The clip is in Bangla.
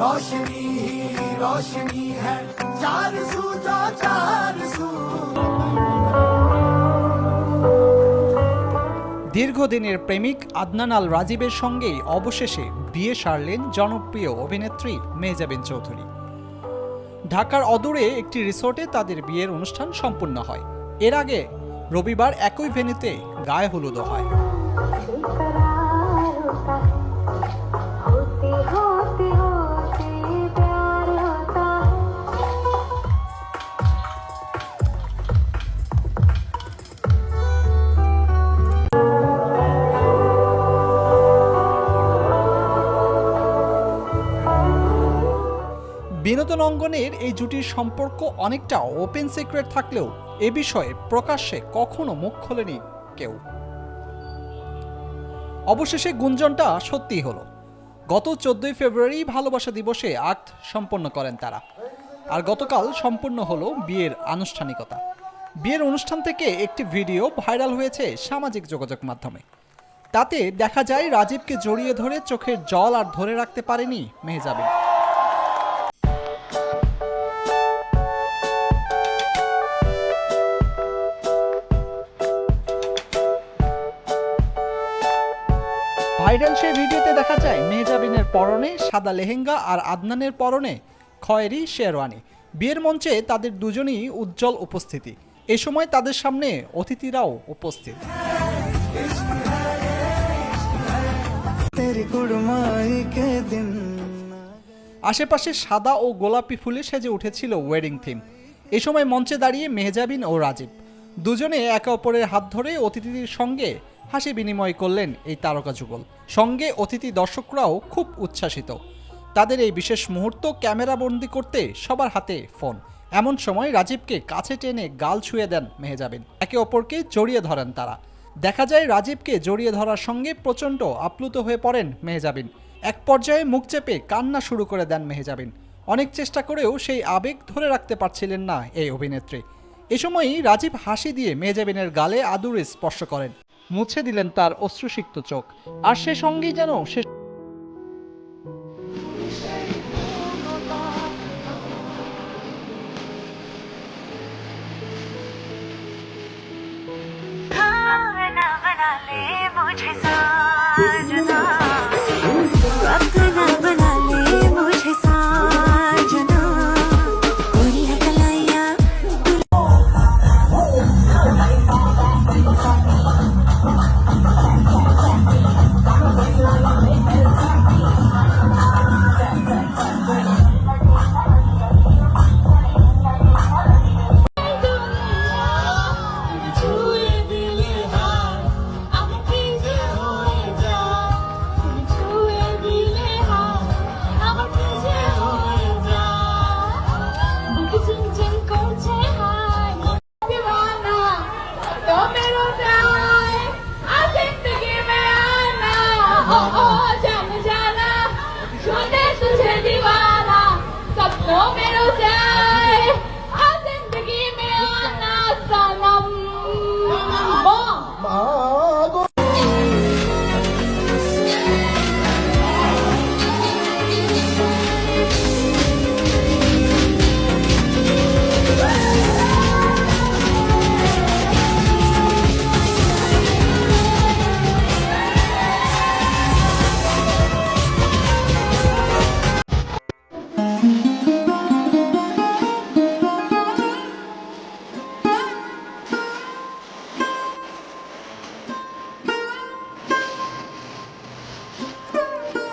रोशनी ही रोशनी है चार सू जो चार सू দীর্ঘদিনের প্রেমিক আদনান আল রাজীবের সঙ্গেই অবশেষে বিয়ে সারলেন জনপ্রিয় অভিনেত্রী মেহজাবিন চৌধুরী ঢাকার অদূরে একটি রিসোর্টে তাদের বিয়ের অনুষ্ঠান সম্পূর্ণ হয় এর আগে রবিবার একই ভেন্যুতে গায়ে হলুদও হয় বিনোদন অঙ্গনের এই জুটির সম্পর্ক অনেকটা ওপেন সিক্রেট থাকলেও এ বিষয়ে প্রকাশ্যে কখনো মুখ খোলেনি কেউ। অবশেষে গুঞ্জনটা সত্যিই হলো। গত চোদ্দই ফেব্রুয়ারি ভালোবাসা দিবসে আক্ট সম্পন্ন করেন তারা। আর গতকাল সম্পূর্ণ হলো বিয়ের আনুষ্ঠানিকতা। বিয়ের অনুষ্ঠান থেকে একটি ভিডিও ভাইরাল হয়েছে সামাজিক যোগাযোগ মাধ্যমে। তাতে দেখা যায় রাজীবকে জড়িয়ে ধরে চোখের জল আর ধরে রাখতে পারেনি মেহজাবিন। ভাইরাল ভিডিওতে দেখা যায় মেহজাবিনের পরনে সাদা লেহেঙ্গা আর আদনানের পরনে খয়েরি শেরওয়ানি। বিয়ের মঞ্চে তাদের দুজনই উজ্জ্বল উপস্থিতি। এ সময় তাদের সামনে অতিথিরাও উপস্থিত। আশেপাশে সাদা ও গোলাপি ফুলে সেজে উঠেছিল ওয়েডিং থিম। এ সময় মঞ্চে দাঁড়িয়ে মেহজাবিন ও রাজীব। দুজনে একে অপরের হাত ধরে অতিথির সঙ্গে হাসি বিনিময় করলেন এই তারকা যুগল। সঙ্গে অতিথি দর্শকরাও খুব উচ্ছ্বাসিত। তাদের এই বিশেষ মুহূর্ত ক্যামেরাবন্দি করতে সবার হাতে ফোন। এমন সময় রাজীবকে কাছে টেনে গাল ছুঁয়ে দেন মেহজাবিন। একে অপরকে জড়িয়ে ধরেন তারা। দেখা যায় রাজীবকে জড়িয়ে ধরার সঙ্গে প্রচণ্ড আপ্লুত হয়ে পড়েন মেহেজাবিন। এক পর্যায়ে মুখ চেপে কান্না শুরু করে দেন মেহেজাবিন। অনেক চেষ্টা করেও সেই আবেগ ধরে রাখতে পারছিলেন না এই অভিনেত্রী। এ সময়ই রাজীব হাসি দিয়ে মেহেজাবিনের গালে আদুরে স্পর্শ করেন। মুছে দিলেন তার অশ্রুসিক্ত চোখ। আর সে সঙ্গেই যেন সে मुझे जान जाना सुने तुझे दीवाना सबको मेरा जाए